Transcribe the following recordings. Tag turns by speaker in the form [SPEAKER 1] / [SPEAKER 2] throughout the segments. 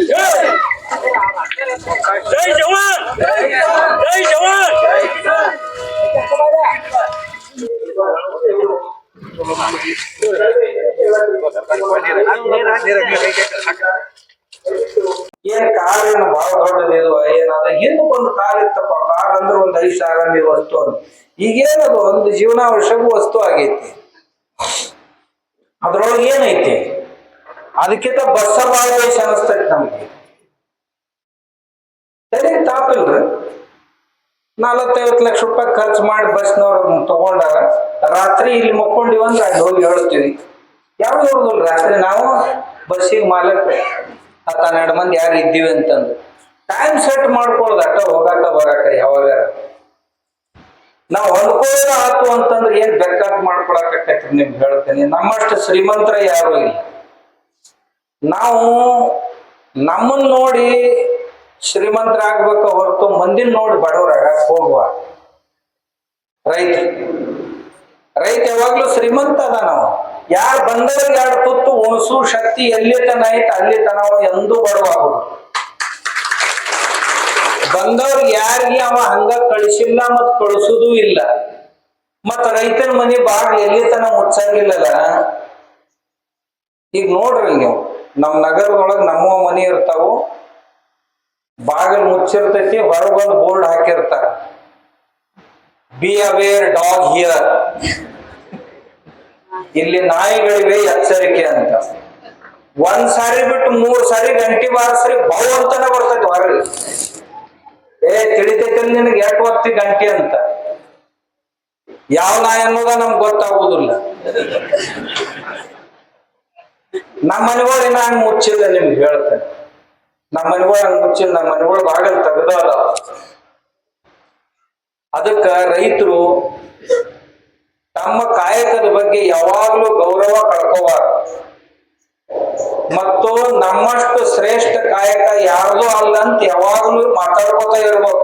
[SPEAKER 1] જય
[SPEAKER 2] ಏನ್ ಕಾರ್ ಏನು ಬಹಳ ದೊಡ್ಡದಿರುವ ಏನಾದ್ರೆ ಹಿಂದೆ ಒಂದು ಕಾರ್ ಇತ್ತಪ್ಪ. ಕಾರ್ ಅಂದ್ರೆ ಒಂದ್ ಐದು ಸಾವಿರ ನೀವು ವಸ್ತು ಅಂತ ಈಗೇನದು? ಒಂದು ಜೀವನ ವಸ್ತು ಆಗೈತಿ. ಅದ್ರೊಳಗೆ ಏನೈತಿ ಅದಕ್ಕಿಂತ ಭಾಳ ಬೇಷ ಅನಿಸ್ತೈತಿ ನಮ್ಗೆ? ಸರಿ ತಾಪಿಲ್ರಿ. ನಾಲ್ವತ್ತೈವತ್ತು ಲಕ್ಷ ರೂಪಾಯಿ ಖರ್ಚು ಮಾಡಿ ಬಸ್ನವ್ರು ತಗೊಂಡಾರ, ರಾತ್ರಿ ಇಲ್ಲಿ ಮಕ್ಕೊಂಡಿವಿ ಅಂದ್ರೆ ಅಲ್ಲಿ ಹೋಗಿ ಹೇಳ್ತೀವಿ. ಯಾರು ಹೇಳುದಿಲ್ಲ, ರಾತ್ರಿ ನಾವು ಬಸ್ಸಿಗೆ ಮಾಲಕ್ ಹತ್ತು ಹನ್ನೆರಡು ಮಂದಿ ಯಾರು ಇದ್ದೀವಿ ಅಂತಂದು. ಟೈಮ್ ಸೆಟ್ ಮಾಡ್ಕೊಳ್ಳೋದು ಅಟ ಹೋಗಾಕ ಬರಾಕ ಯಾವಾಗ? ನಾವು ಹೊಂದ್ಕೊಳ್ಳೋದು ಆತು ಅಂತಂದ್ರೆ ಏನ್ ಬೇಕಾದ್ ಮಾಡ್ಕೊಳಕ್ ನಿಮ್ಗೆ ಹೇಳ್ತೀನಿ. ನಮ್ಮಷ್ಟು ಶ್ರೀಮಂತರ ಯಾರು ಇಲ್ಲ. ನಾವು ನಮ್ಮನ್ನ ನೋಡಿ ಶ್ರೀಮಂತರಾಗ್ಬೇಕು ಹೊರತು ಮಂದಿನ ನೋಡಿ ಬಡವರಾಗ ಹೋಗುವ ರೈತ ರೈತ ಯಾವಾಗ್ಲೂ ಶ್ರೀಮಂತ ಅದ ನಾವು. ಯಾರು ಬಂದವರಿಗೆ ಎರಡು ತುತ್ತು ಉಣಸು ಶಕ್ತಿ ಎಲ್ಲಿ ತನ ಐತೆ ಅಲ್ಲಿ ತನ ಎಂದೂ ಬಡವಾಗುದು. ಬಂದವ್ರಿಗೆ ಯಾರಿಗೆ ಅವ ಹಂಗ ಕಳಿಸಿಲ್ಲ ಮತ್ ಕಳಿಸುದೂ ಇಲ್ಲ. ಮತ್ ರೈತನ ಮನೆ ಬಾಗ್ಲು ಎಲ್ಲಿ ತನ ಮುಚ್ಚಂಗಿಲ್ಲಲ್ಲ ಈಗ ನೋಡ್ರಿ ನೀವು. ನಮ್ ನಗರದೊಳಗೆ ನಮ್ಮ ಮನೆ ಇರ್ತಾವು. ಬಾಗಿಲು ಮುಚ್ಚಿರ್ತೈತಿ ಹೊರಗೊಂದು ಬೋರ್ಡ್ ಹಾಕಿರ್ತಾರ. ಬಿ ಅವೇರ್ ಡಾಗ್ ಹಿಯರ್ ಇಲ್ಲಿ ನಾಯಿಗಳಿವೆ, ಎಚ್ಚರಿಕೆ ಅಂತ. ಒಂದ್ ಸಾರಿ ಬಿಟ್ಟು ಮೂರ್ ಸಾರಿ ಗಂಟೆ ಬಾರಿಸ್ರಿ ಬಹು ಅಂತಾನೆ ಬರ್ತೈತಿ ಹೊರಗೆ. ಏ ತಿಳಿತೈತಿ ನಿನಗೆ ಎಟ್ ಹೊತ್ತಿ ಗಂಟೆ ಅಂತ? ಯಾವ ನಾಯಿ ಅನ್ನೋದ ನಮ್ಗೆ ಗೊತ್ತಾಗುದಿಲ್ಲ. ನಮ್ಮ ಮನೆಗಳು ಇನ್ನ ಹಂಗ ಮುಚ್ಚಿಲ್ಲ ನಿಮ್ಗೆ ಹೇಳ್ತೇನೆ. ನಮ್ಮ ಮನೆಗಳು ಹಂಗ್ ಮುಚ್ಚಿಲ್ಲ, ನಮ್ಮ ಮನೆಗಳು ಬಾಗಲ್ ತೆಗೆದಲ್ಲ ಅದಕ್ಕ ರೈತರು ತಮ್ಮ ಕಾಯಕದ ಬಗ್ಗೆ ಯಾವಾಗ್ಲೂ ಗೌರವ ಕಳ್ಕೋಬಾರ ಮತ್ತು ನಮ್ಮಷ್ಟು ಶ್ರೇಷ್ಠ ಕಾಯಕ ಯಾರ್ದು ಅಲ್ಲ ಅಂತ ಯಾವಾಗ್ಲೂ ಮಾತಾಡ್ಕೋತಾ ಇರ್ಬೋದು.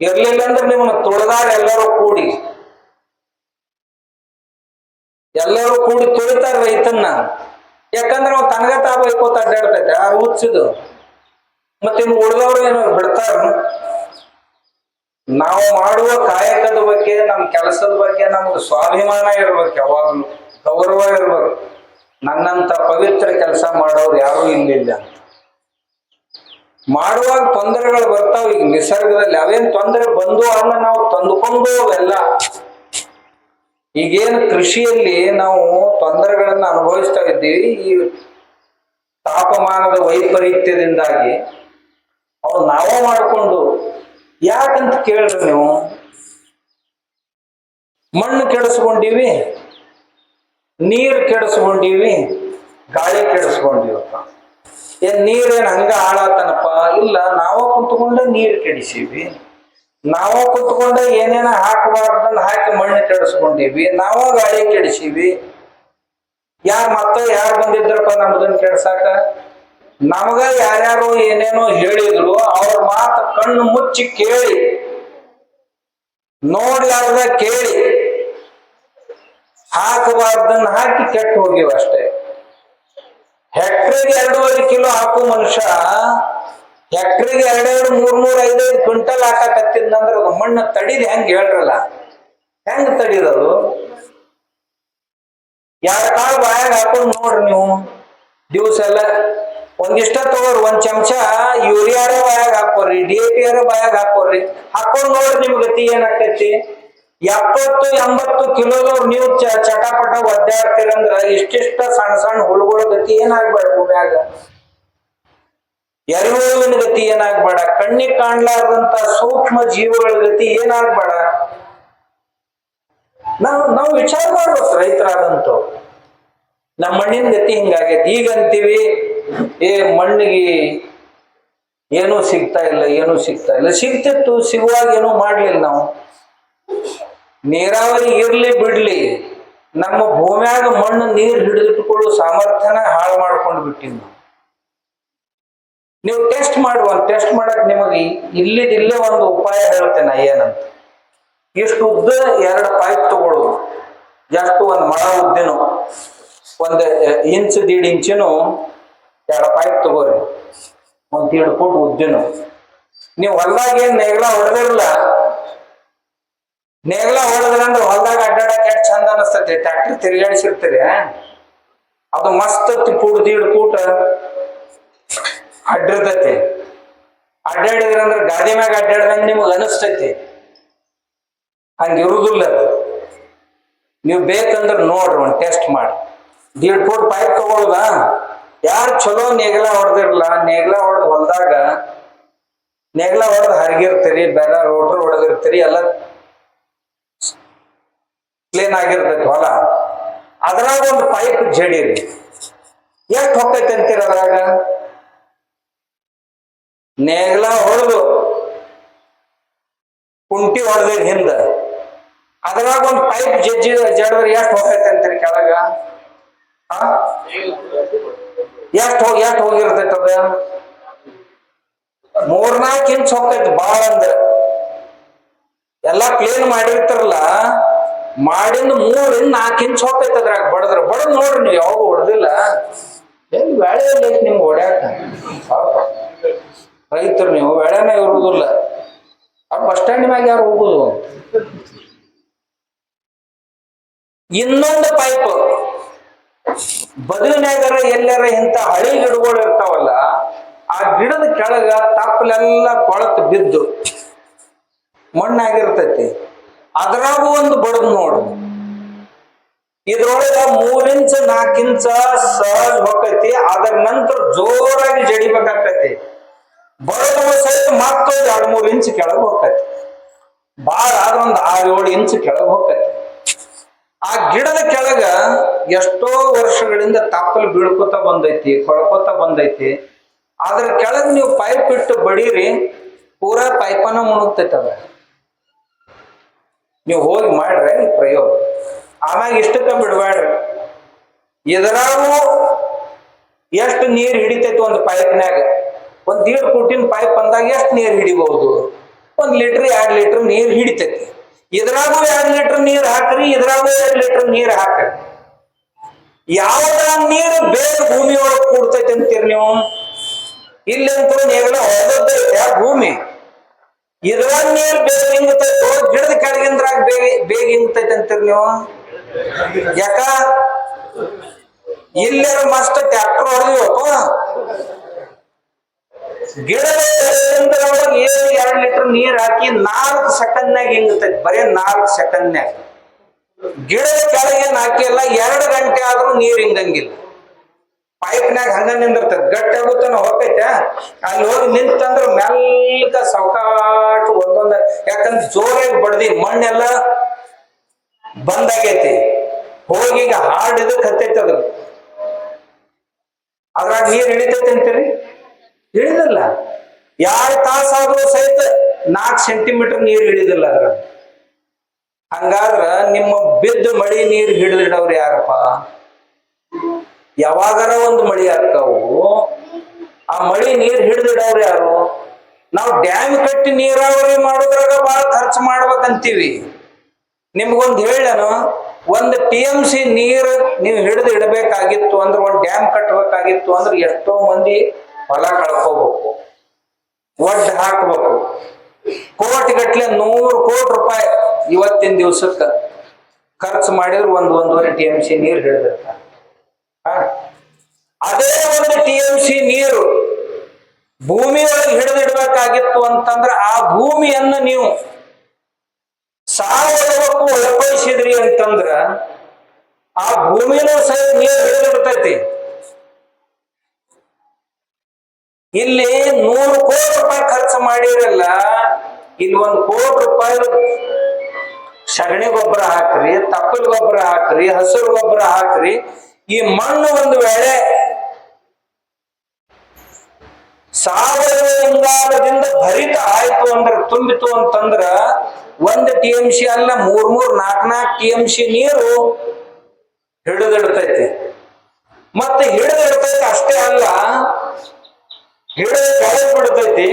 [SPEAKER 2] ಇರ್ಲಿಲ್ಲ ಅಂದ್ರೆ ನಿಮ್ಮನ್ನ ತುಳಿದಾರ ಎಲ್ಲರೂ ಕೂಡಿ. ಎಲ್ಲರೂ ಕೂಡಿ ತುಳಿತಾರ ರೈತನ್ನ. ಯಾಕಂದ್ರೆ ಅವ್ನು ತನಗ ತಾಬೇಕು ಅಂತ ಅಡ್ಡಾಡ್ತೈತೆ, ಆ ಹುಚ್ಚಿದು ಮತ್ತೆ ಇನ್ನು ಉಳಿದವ್ರು ಏನು ಬಿಡ್ತಾರ. ನಾವು ಮಾಡುವ ಕಾಯಕದ ಬಗ್ಗೆ ನಮ್ಮ ಕೆಲಸದ ಬಗ್ಗೆ ನಮ್ಗೆ ಸ್ವಾಭಿಮಾನ ಇರ್ಬೇಕು, ಯಾವಾಗ್ಲೂ ಗೌರವ ಇರ್ಬೇಕು. ನನ್ನಂತ ಪವಿತ್ರ ಕೆಲಸ ಮಾಡೋರು ಯಾರು ಇಲ್ಲಿಲ್ಲ ಮಾಡುವಾಗ ತೊಂದರೆಗಳು ಬರ್ತಾವ, ಈಗ ನಿಸರ್ಗದಲ್ಲಿ ಅವೇನ್ ತೊಂದರೆ ಬಂದು ಅಲ್ಲ ನಾವು ತಂದುಕೊಂಡು ಅವೆಲ್ಲ ಈಗೇನು ಕೃಷಿಯಲ್ಲಿ ನಾವು ತೊಂದರೆಗಳನ್ನ ಅನುಭವಿಸ್ತಾ ಇದ್ದೀವಿ. ಈ ತಾಪಮಾನದ ವೈಪರೀತ್ಯದಿಂದಾಗಿ ಅವ್ರು ನಾವೇ ಮಾಡಿಕೊಂಡು ಯಾಕಂತ ಕೇಳ್ರಿ ನೀವು? ಮಣ್ಣು ಕೆಡಿಸ್ಕೊಂಡಿವಿ, ನೀರು ಕೆಡಿಸ್ಕೊಂಡಿವಿ, ಗಾಳಿ ಕೆಡಿಸ್ಕೊಂಡಿವಪ್ಪ. ಏನ್ ನೀರೇನು ಹಂಗ ಹಾಳಾತನಪ್ಪ? ಇಲ್ಲ, ನಾವೇ ಕುಂತ್ಕೊಂಡೆ ನೀರು ಕೆಡಿಸೀವಿ. ನಾವ ಕುತ್ಕೊಂಡು ಏನೇನ ಹಾಕಬಾರ್ದನ್ನ ಹಾಕಿ ಮಣ್ಣು ಕೆಡಿಸ್ಕೊಂಡಿವಿ, ನಾವು ಗಾಳಿ ಕೆಡಿಸಿವಿ. ಯಾರ್ ಮತ್ತ ಯಾರು ಬಂದಿದ್ರಪ್ಪ ನಮ್ದನ್ನ ಕೆಡ್ಸಾಕ? ನಮಗ ಯಾರ್ಯಾರು ಏನೇನೋ ಹೇಳಿದ್ರು, ಅವ್ರ ಮಾತು ಕಣ್ಣು ಮುಚ್ಚಿ ಕೇಳಿ. ನೋಡ್ಲಾರ್ದ ಕೇಳಿ. ಹಾಕಬಾರ್ದನ್ನ ಹಾಕಿ ಕೆಟ್ಟು ಹೋಗಿವ ಅಷ್ಟೇ ಹೆಕ್ಟ್ರಿಗೆ ಎರಡೂವರೆ ಕಿಲೋ ಹಾಕೋ ಮನುಷ್ಯ ಹೆಕ್ಟ್ರಿಗೆ ಎರಡೆರಡು, ಮೂರ್ ಮೂರ್, ಐದೈದು ಕ್ವಿಂಟಲ್ ಹಾಕಾಕತ್ತಿದ್ನಂದ್ರ ಅದು ಮಣ್ಣು ತಡಿದ್ ಹೆಂಗ್ ಹೇಳ್ರಲ್ಲ? ಹೆಂಗ್ ತಡಿದದು ಎರಡ್ ಕಾಳು ಬಾಯಾಗ ಹಾಕೊಂಡ್ ನೋಡ್ರಿ ನೀವು. ದಿವಸ ಎಲ್ಲ ಒಂದಿಷ್ಟ ತಗೋರಿ, ಒಂದ್ ಚಮಚ ಯೂರಿಯಾರ ಬಾಯಾಗ ಹಾಕೋರಿ ಡಿ ಎ ಪಿ ಯಾರ ಬಾಯಾಗ ಹಾಕೋರಿ ಹಾಕೊಂಡ್ ನೋಡ್ರಿ ನಿಮ್ ಗತಿ ಏನಾಗ್ತೈತಿ? ಎಪ್ಪತ್ತು, ಎಂಬತ್ತು ಕಿಲೋದವ್ರು ನೀವು ಚಟಪಟ ಒದ್ದಾಡ್ತೀರಂದ್ರ ಇಷ್ಟಿಷ್ಟ ಸಣ್ಣ ಸಣ್ಣ ಹುಳುಗಳ ಗತಿ ಏನಾಗ್ಬೇಡ ಭೂಮ್ಯಾಗ? ಎರೆಹುಳುವಿನ ಗತಿ ಏನಾಗ್ಬೇಡ. ಕಣ್ಣಿಗೆ ಕಾಣ್ಲಾರ್ದಂತ ಸೂಕ್ಷ್ಮ ಜೀವಗಳ ಗತಿ ಏನಾಗ್ಬೇಡ. ನಾವು ನಾವು ವಿಚಾರ ಮಾಡ್ಬೇಕು ರೈತರಾದಂತು ನಮ್ಮ ಮಣ್ಣಿನ ಗತಿ ಹಿಂಗಾಗೈತಿ. ಈಗ ಅಂತೀವಿ, ಏ, ಮಣ್ಣಿಗೆ ಏನೂ ಸಿಗ್ತಾ ಇಲ್ಲ, ಏನೂ ಸಿಗ್ತಾ ಇಲ್ಲ. ಸಿಗ್ತಿತ್ತು, ಸಿಗುವಾಗ ಏನೂ ಮಾಡ್ಲಿಲ್ಲ ನಾವು. ನೀರಾವರಿ ಇರ್ಲಿ ಬಿಡ್ಲಿ. ನಮ್ಮ ಭೂಮ್ಯಾಗ ಮಣ್ಣು ನೀರು ಹಿಡಿದಿಟ್ಕೊಳ್ಳೋ ಸಾಮರ್ಥ್ಯನ ಹಾಳು ಮಾಡ್ಕೊಂಡು ಬಿಟ್ಟಿವಿ ನಾವು ನೀವು ಟೆಸ್ಟ್ ಮಾಡುವ ಟೆಸ್ಟ್ ಮಾಡಕ್ ನಿಮಗೆ ಇಲ್ಲಿದಿಲ್ಲೇ ಒಂದು ಉಪಾಯ ಹೇಳ್ತೇನೆ ಏನಂತ. ಇಷ್ಟು ಉದ್ದ ಎರಡು ಪೈಪ್ ತಗೊಳ್ಳೋದು ಎಷ್ಟು ಒಂದು ಮರ ಉದ್ದಿನ, ಒಂದು ಇಂಚ್ ದೀಡ್ ಇಂಚಿನೂ ಎರಡು ಪೈಪ್ ತಗೋರಿ. ಒಂದು ದೀಡ್ ಫುಟ್ ಉದ್ದಿನ. ನೀವು ಹೊಲ್ದಾಗ ಏನ್ ನೇಗ್ಲ ಹೊಡೆದಿರಲ್ಲ ನೇಗ್ಲ ಹೊಡೆದ್ರಂದ್ರೆ ಹೊಲ್ದಾಗ ಅಡ್ಡಾಡಕ್ಕೆ ಎಷ್ಟು ಚಂದ ಅನಸ್ತೈತಿ ಟ್ರ್ಯಾಕ್ಟರ್ ತಿರುಗಾಡಿಸಿರ್ತೀರಿ ಅದು ಮಸ್ತ್ ಫುಟ್ ದೀಡ್ ಫೂಟ್ ಅಡ್ಡಿರ್ತೈತಿ ಅಡ್ಡಾಡಿದ್ರಂದ್ರೆ ಗಾದಿ ಮ್ಯಾಗ ಅಡ್ಡಾಡ್ದಂಗ ನಿಮ್ಗೆ ಅನಿಸ್ತೈತಿ. ಹಂಗ ಇರುದಿಲ್ಲ ಅದು. ನೀವು ಬೇಕಂದ್ರೆ ನೋಡ್ರಿ, ಒಂದು ಟೆಸ್ಟ್ ಮಾಡಿ. ದೀಡ್ ಫೂಟ್ ಪೈಪ್ ತಗೊಳ್ದ? ಯಾರು ಚಲೋ ನೇಗ್ಲ ಹೊಡೆದಿರ್ಲ, ನೇಗ್ಲ ಹೊಡೆದ್ ಹೊಲ್ದಾಗ, ನೇಗ್ಲ ಹೊಡೆದ್ ಹರಿಗಿರ್ತೀರಿ, ಬೆಲ್ಲ ರೋಟ್ರ್ ಹೊಡೆದಿರ್ತೀರಿ, ಎಲ್ಲ ಕ್ಲೀನ್ ಆಗಿರ್ತೈತಿ ಹೊಲ. ಅದ್ರಾಗ ಒಂದು ಪೈಪ್ ಜಡಿರಿ. ಎಷ್ಟು ಹೊಕ್ಕೈತಿ ಅಂತೀರ ಅದ್ರಾಗ? ನೇಗ್ಲ ಹೊಡೆದು ಕುಂಟಿ ಹೊಡೆದಿರಿ ಹಿಂದ. ಅದ್ರಾಗ ಒಂದು ಪೈಪ್ ಜಜ್ಜಿ ಜಡವರಿ ಎಷ್ಟು ಹೋಗ್ತೈತೆ ಅಂತೀರಿ ಕೆಳಗ? ಎಷ್ಟು ಹೋಗಿ ಎಷ್ಟು ಹೋಗಿರ್ತೈತೆ ಅದ? ಮೂರ್ನಾಲ್ಕು ಇಂಚ್ ಹೋಗ್ತೈತಿ ಬಾಳ ಅಂದ್ರ. ಎಲ್ಲಾ ಕ್ಲೀನ್ ಮಾಡಿರ್ತಾರಲ್ಲ ಮಾಡಿಂದ ಮೂರಿಂದ ನಾಲ್ಕು ಇಂಚ್ ಹೋಗ್ತೈತೆ ಅದ್ರಾಗ ಬಡದ್ರ. ಬಡದ್ ನೋಡ್ರಿ ನೀವು ಯಾವಾಗ ಹೊಡೆದಿಲ್ಲ. ಹೆಂಗ್ ವ್ಯಾಳಿ ಐತಿ ನಿಮ್ಗೆ ಹೊಡ್ಯಾಕ? ಪಾಪ ರೈತರು ನೀವು, ಬೆಳೆನೇ ಇರುವುದಿಲ್ಲ. ಆ ಬಸ್ ಸ್ಟ್ಯಾಂಡ್ ಮ್ಯಾಗ ಯಾರು ಹೋಗುದು? ಇನ್ನೊಂದು ಪೈಪ್ ಬದುವಿನಾಗರ ಎಲ್ಲಾರ ಇಂಥ ಹಳಿ ಗಿಡಗಳು ಇರ್ತಾವಲ್ಲ, ಆ ಗಿಡದ ಕೆಳಗ ತಪ್ಪಲೆಲ್ಲ ಕೊಳತು ಬಿದ್ದು ಮಣ್ಣಾಗಿರ್ತೈತಿ. ಅದ್ರಾಗೂ ಒಂದು ಬಡದ್ ನೋಡು. ಇದ್ರೊಳಗ ಮೂರ್ ಇಂಚ್ ನಾಲ್ಕು ಸಹಜ ಹೊಕ್ಕೈತಿ. ಅದರ ನಂತರ ಜೋರಾಗಿ ಜಡಿಬೇಕಾಗ್ತೈತಿ. ಬಡದು ಸಹಿತ ಮತ್ತೊಂದು ಎರಡು ಮೂರು ಇಂಚ್ ಕೆಳಗೆ ಹೋಗ್ತೈತಿ. ಬಾಳ ಆದ್ರ ಒಂದು ಆರು ಏಳು ಇಂಚ್ ಕೆಳಗೆ ಹೋಗ್ತೈತಿ. ಆ ಗಿಡದ ಕೆಳಗ ಎಷ್ಟೋ ವರ್ಷಗಳಿಂದ ತಪ್ಪಲು ಬೀಳ್ಕೊತ ಬಂದೈತಿ, ಕೊಳ್ಕೊತ ಬಂದೈತಿ. ಅದ್ರ ಕೆಳಗೆ ನೀವು ಪೈಪ್ ಇಟ್ಟು ಬಡೀರಿ, ಪೂರಾ ಪೈಪನ ಮುಣುಗ್ತೈತಿ ಅದ ನೀವು ಹೋಗಿ ಮಾಡ್ರಿ ಪ್ರಯೋಗ. ಆಮ್ಯಾಗ ಇಷ್ಟಕ್ಕ ಬಿಡ್ಬೇಡ್ರಿ ಎದರಾಗೂ ಎಷ್ಟು ನೀರ್ ಹಿಡಿತೈತಿ ಒಂದು ಪೈಪ್ನ್ಯಾಗ ಒಂದ್ ದೀಡ್ ಕೋಟಿನ ಪೈಪ್ ಅಂದಾಗ ಎಷ್ಟು ನೀರ್ ಹಿಡಿಬಹುದು? ಒಂದ್ ಲೀಟರ್ ಎರಡ್ ಲೀಟರ್ ನೀರ್ ಹಿಡಿತೈತಿ. ಇದ್ರಾಗೂ ಎರಡ್ ಲೀಟರ್ ನೀರ್ ಹಾಕ್ರಿ, ಇದ್ರಾಗೂ ಎರಡ್ ಲೀಟರ್ ನೀರ್ ಹಾಕ್ರಿ. ಯಾವ್ದ ನೀರು ಬೇಗ ಭೂಮಿ ಒಳಗ್ ಕೂಡ್ತೈತಿ ಅಂತೀರಿ ನೀವು? ಇಲ್ಲಂತೂ ಹೊಡೆದೈತೆ ಆ ಭೂಮಿ? ಇದ್ರಾಗ ನೀರ್ ಬೇಗ ಹಿಂಗತೈತೋ ಗಿಡದ ಕೆಳಗಿಂದ್ರಾಗ ಬೇಗ ಬೇಗ ಹಿಂಗತೈತಿ ಅಂತೀರಿ ನೀವು? ಯಾಕ? ಇಲ್ಲಿ ಮಸ್ತ್ ಟ್ರ್ಯಾಕ್ಟರ್ ಹೊಡೆದಿವಪ್ಪ? ಗಿಡದ ಏನು ಎರಡು ಲೀಟರ್ ನೀರ್ ಹಾಕಿ ನಾಲ್ಕು ಸೆಕೆಂಡ್ನಾಗ ಹಿಂಗತೈತಿ ಬರೀ ನಾಲ್ಕು ಸೆಕೆಂಡ್ನಾಗ ಗಿಡದ ಕೆಳಗೆ ಹಾಕಿಲ್ಲ, ಎರಡು ಗಂಟೆ ಆದ್ರೂ ನೀರ್ ಹಿಂಗಂಗಿಲ್ಲ. ಪೈಪ್ನ್ಯಾಗ ಹಂಗ ನಿಂದಿರ್ತೈತಿ. ಗಟ್ಟಿ ಆಗುತ್ತಾನ ಹೋಗೈತೆ ಅಲ್ಲಿ ಹೋಗಿ ನಿಂತಂದ್ರ ಮೆಲ್ಲಕ ಸೌಕಾಟು ಒಂದೊಂದ, ಯಾಕಂದ್ರೆ ಜೋರಾಗಿ ಬಡ್ದಿ, ಮಣ್ಣೆಲ್ಲ ಬಂದಾಗೈತಿ. ಹೋಗಿ ಈಗ ಹಾರ್ಡ್ ಇದಕ್ ಹತ್ತೈತಿ ಅದು. ಅದ್ರಾಗ ನೀರ್ ಇಳಿತೈತಿ ಅಂತೀರಿ ಇಳಿದಿಲ್ಲ ಎರಡು ತಾಸಾದ್ರೂ ಸಹಿತ ನಾಲ್ಕು ಸೆಂಟಿಮೀಟರ್ ನೀರು ಹಿಡಿದಿಲ್ಲ ಅದ್ರ ಹಂಗಾದ್ರ ನಿಮ್ಮ ಬಿದ್ದು ಮಳಿ ನೀರು ಹಿಡಿದಿಡವ್ರು ಯಾರಪ್ಪ? ಯಾವಾಗಾರ ಒಂದು ಮಳಿ ಆಗ್ತಾವು. ಆ ಮಳಿ ನೀರ್ ಹಿಡಿದಿಡವ್ರು ಯಾರು? ನಾವು ಡ್ಯಾಮ್ ಕಟ್ಟಿ ನೀರಾವರಿ ಮಾಡೋದ್ರಾಗ ಬಹಳ ಖರ್ಚು ಮಾಡ್ಬೇಕಂತೀವಿ. ನಿಮ್ಗೊಂದು ಹೇಳನು ಒಂದು ಟಿ ಎಂ ಸಿ ನೀರು ನೀವು ಹಿಡಿದು ಇಡಬೇಕಾಗಿತ್ತು ಅಂದ್ರೆ, ಒಂದು ಡ್ಯಾಮ್ ಕಟ್ಟಬೇಕಾಗಿತ್ತು ಅಂದ್ರೆ ಎಷ್ಟೋ ಮಂದಿ ಹೊಲ ಕಳ್ಕೋಬೇಕು ಒಡ್ಡು ಹಾಕ್ಬೇಕು. ಕೋಟಿ ಗಟ್ಲೆ ನೂರು ಕೋಟಿ ರೂಪಾಯಿ ಇವತ್ತಿನ ದಿವಸಕ್ಕೆ ಖರ್ಚು ಮಾಡಿದ್ರೆ ಒಂದು ಒಂದೂವರೆ ಟಿ ಎಂ ಸಿ ನೀರು ಹಿಡಿದಿರ್ತಾರೆ? ಅದೇ ಒಂದು ಟಿ ಎಂ ಸಿ ನೀರು ಭೂಮಿ ಒಳಗೆ ಹಿಡಿದಿಡ್ಬೇಕಾಗಿತ್ತು ಅಂತಂದ್ರೆ ಆ ಭೂಮಿಯನ್ನ ನೀವು ಸಾವಯವಕ್ಕೂ ಒಳಪಡಿಸಿದ್ರಿ ಅಂತಂದ್ರ ಆ ಭೂಮಿನೂ ಸಹ ನೀರು ಹಿಡಿದಿಡ್ತೈತಿ. ಇಲ್ಲಿ ನೂರು ಕೋಟಿ ರೂಪಾಯಿ ಖರ್ಚು ಮಾಡಿರಲ್ಲ ಇಲ್ಲಿ ಒಂದು ಕೋಟಿ ರೂಪಾಯಿ ಸಗಣಿ ಗೊಬ್ಬರ ಹಾಕ್ರಿ ತಪ್ಪಲ್ ಗೊಬ್ಬರ ಹಾಕ್ರಿ, ಹಸಿರು ಗೊಬ್ಬರ ಹಾಕ್ರಿ, ಈ ಮಣ್ಣು ಒಂದು ವೇಳೆ ಸಾವಯವದಿಂದ ಭರಿತ ಆಯ್ತು ಅಂದ್ರೆ, ತುಂಬಿತು ಅಂತಂದ್ರ, ಒಂದ್ ಟಿ ಎಂ ಸಿ ಅಲ್ಲ, ಮೂರ್ ಮೂರ್ ನಾಲ್ಕ್ ನಾಲ್ಕು ಟಿ ಎಂ ಸಿ ನೀರು ಹಿಡಿದಿಡ್ತೈತಿ. ಮತ್ತೆ ಹಿಡಿದಿಡ್ತೈತಿ ಅಷ್ಟೇ ಅಲ್ಲ ಹಿಡಿದು ಕೆಳಗೆ ಬಿಡ್ತೈತಿ.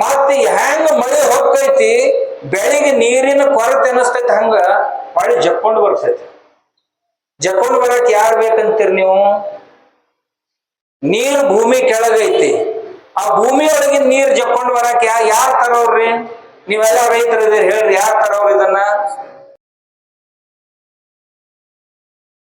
[SPEAKER 2] ಮತ್ತೆ ಹೆಂಗ ಮಳೆ ಹೋಗ್ತೈತಿ ಬೆಳಿಗ್ಗೆ ನೀರಿನ ಕೊರತೆ ಅನಿಸ್ತೈತಿ ಹಂಗ ಮಳೆ ಜಕ್ಕೊಂಡು ಬರ್ತೈತಿ. ಜಕ್ಕೊಂಡು ಬರಕ್ ಯಾರು ಬೇಕಂತೀರಿ ನೀವು? ನೀರು ಭೂಮಿ ಕೆಳಗೈತಿ. ಆ ಭೂಮಿ ಒಳಗಿನ ನೀರ್ ಜಕ್ಕೊಂಡು ಬರಾಕ್ ಯಾ ಯಾರ್ ತರೋರ್ರಿ? ನೀವೆಲ್ಲ ರೈತರು ಇದೀರಿ ಹೇಳ್ರಿ ಯಾರು ತರೋರು ಇದನ್ನ?